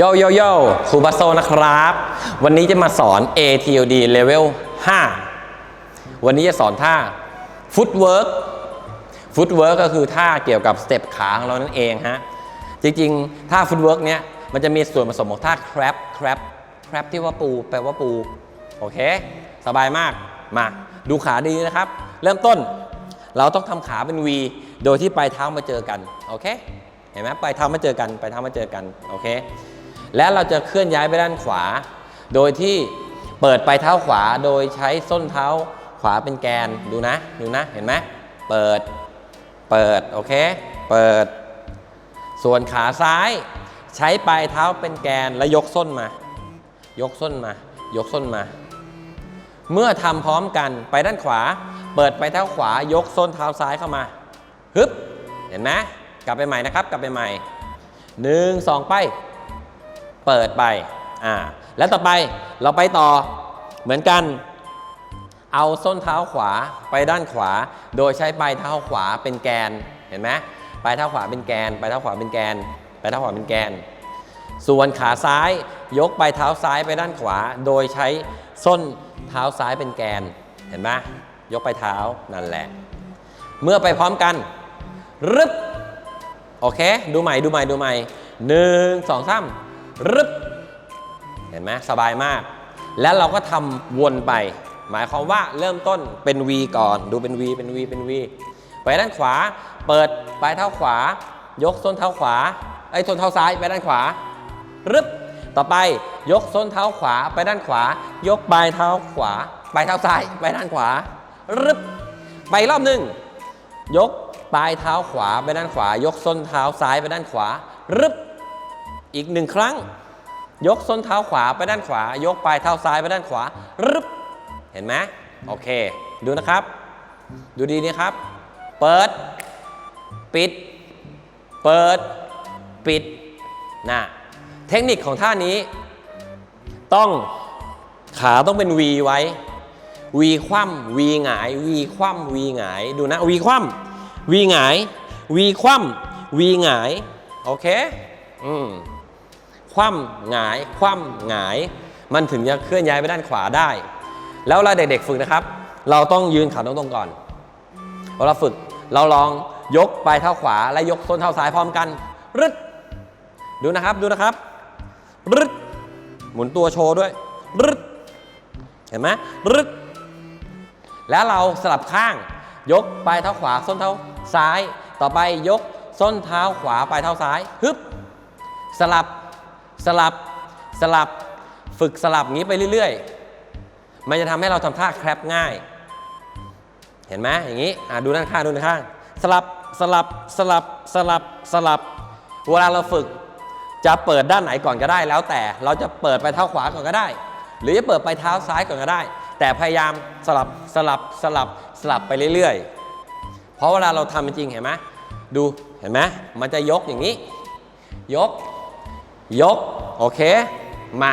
โยโยโยครูบัสโซนะครับ วันนี้จะมาสอน ATOD Level 5 วันนี้จะสอนท่า Footwork Footwork ก็คือท่าเกี่ยวกับสเต็ปขาของเรานั่นเองฮะ จริงๆ ท่า Footwork เนี้ยมันจะมีส่วนผสมของท่า Crab Crab Crab ที่ว่าปู แปลว่าปู โอเค สบายมาก มา ดูขาดีนะครับ เริ่มต้น เราต้องทำขาเป็น V โดยที่ปลายเท้ามาเจอกัน โอเค เห็นไหมปลายเท้ามาเจอกัน ปลายเท้ามาเจอกัน โอเค และเราจะเคลื่อนย้ายไปด้านขวา โดยที่เปิดปลายเท้าขวาโดยใช้ส้นเท้าขวาเป็นแกนดูนะดูนะเห็นไหมเปิด เปิด โอเค เปิด ส่วนขาซ้าย ใช้ปลายเท้าเป็นแกนแล้วยกส้นมา ยกส้นมา ยกส้นมา เมื่อทำพร้อมกันไปด้านขวา เปิดไปเท้าขวายกส้นเท้าซ้ายเข้ามาฮึบเห็นไหมกลับไปใหม่นะครับ กลับไปใหม่หนึ่งสองไป เปิดไปอ่าแล้วต่อไปเราไปต่อเหมือนกัน เอาส้นเท้าขวาไปด้านขวา โดยใช้ปลายเท้าขวาเป็นแกนเห็นไหมปลายเท้าขวาเป็นแกนปลายเท้าขวาเป็นแกนปลายเท้าขวาเป็นแกน ส่วนขาซ้ายยกปลายเท้าซ้ายไปด้านขวา โดยใช้ส้นเท้าซ้ายเป็นแกนเห็นไหมยกปลายเท้านั่นแหละ เมื่อไปพร้อมกันรึบโอเค ดูใหม่ดูใหม่ดูใหม่หนึ่งสองสาม รึบเห็นไหมสบายมาก แล้วเราก็ทำวนไป หมายความว่าเริ่มต้นเป็น V ก่อน ดูเป็น V เป็น V เป็น V ไปด้านขวา เปิดปลายเท้าขวา ยกส้นเท้าขวาไอ้ส้นเท้าซ้ายไปด้านขวารึบต่อไปยกส้นเท้าขวาไปด้านขวา ยกปลายเท้าขวาปลายเท้าซ้ายไปด้านขวารึบไปรอบหนึ่งยกปลายเท้าขวาไปด้านขวา ยกส้นเท้าซ้ายไปด้านขวารึบ อีกหนึ่งครั้ง ยกส้นเท้าขวาไปด้านขวา ยกปลายเท้าซ้ายไปด้านขวารึบเห็นไหมโอเค ดูนะครับ ดูดีนี่ครับ เปิด ปิด เปิด ปิดนะเทคนิคของท่านี้ ต้องขาต้องเป็น V ไว้ V คว่ำ V หงาย V คว่ำ V หงาย ดูนะ V คว่ำ V หงาย V คว่ำ V หงาย โอเค อืม คว่ำหงาย คว่ำหงาย มันถึงจะเคลื่อนย้ายไปด้านขวาได้ แล้วเวลาเด็กๆฝึกนะครับ เราต้องยืนขาตรงๆก่อนเวลาฝึกเราลองยกปลายเท้าขวาและยกส้นเท้าซ้ายพร้อมกันรึดดูนะครับดูนะครับรึดหมุนตัวโชว์ด้วยรึดเห็นไหมรึดแล้วเราสลับข้าง ยกปลายเท้าขวาส้นเท้าซ้าย ต่อไปยกส้นเท้าขวาปลายเท้าซ้ายฮึบสลับ สลับสลับฝึกสลับงี้ไปเรื่อยๆ มันจะทำให้เราทำท่าแครปง่าย เห็นไหมอย่างนี้ดูด้านข้างดูด้านข้าง สลับสลับสลับสลับสลับ เวลาเราฝึกจะเปิดด้านไหนก่อนก็ได้แล้วแต่เราจะเปิดไปเท้าขวาก่อนก็ได้ หรือจะเปิดไปเท้าซ้ายก่อนก็ได้ แต่พยายามสลับสลับสลับสลับไปเรื่อยๆ เพราะเวลาเราทำจริงเห็นไหมดูเห็นไหมมันจะยกอย่างนี้ ยก ยก โอเค มา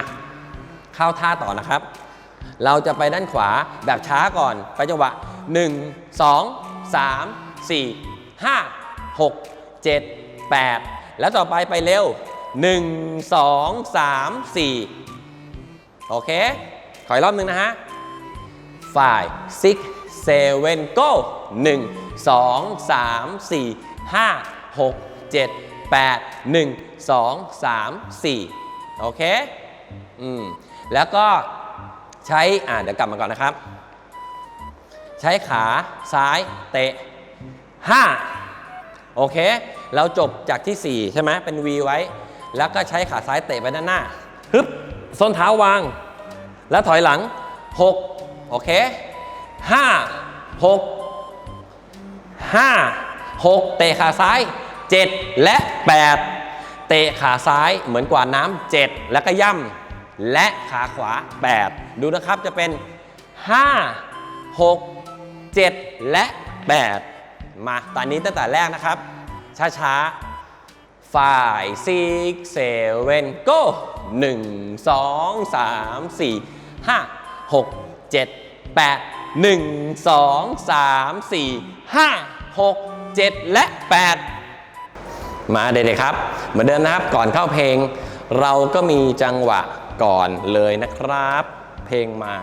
เข้าท่าต่อนะครับ เราจะไปด้านขวาแบบช้าก่อน ไปจังหวะ 1 2 3 4 5 6 7 8 แล้วต่อไปไปเร็ว 1 2 3 4 โอเค ขออีกรอบหนึ่งนะฮะ five six seven go 1 2 3 4 5 6 7 8 1 2 3 4 โอเค อืม แล้วก็ใช้ อ่าเดี๋ยวกลับมาก่อนนะครับ ใช้ขาซ้ายเตะ 5 โอเค เราจบจากที่ 4 ใช่ไหมเป็น V ไว้ แล้วก็ใช้ขาซ้ายเตะไปด้านหน้าฮึบส้นเท้าวาง แล้วถอยหลัง 6 โอเค 5 6 5 6 เตะขาซ้าย 7 และ 8 เตะขาซ้ายเหมือนกว่าน้ำ7แล้วก็ย่ำและขาขวา 8 ดูนะครับจะเป็น 5 6 7 และ 8 มาตอนนี้ตั้งแต่แรกนะครับ ช้าๆ five six seven go หนึ่งสองสามสี่ห้าหกเจ็ดแปดหนึ่งสองสามสี่ห้าหกเจ็ดและแปด มาเด็กๆครับ เหมือนเดิมนะครับก่อนเข้าเพลง เราก็มีจังหวะก่อนเลยนะครับ เพลงมา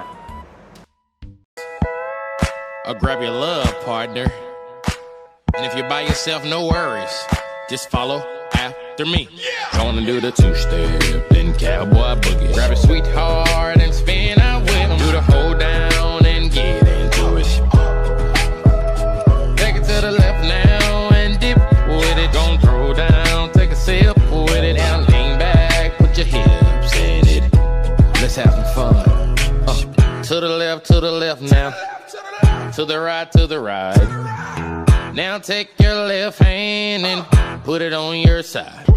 Or grab your love partner. And if you're by yourself, no worries. Just follow after me. Gonna do the two step, then cowboy boogie. Grab a sweetheart and left, to the left now. To the right, to the right. Now take your left hand and put it on your side.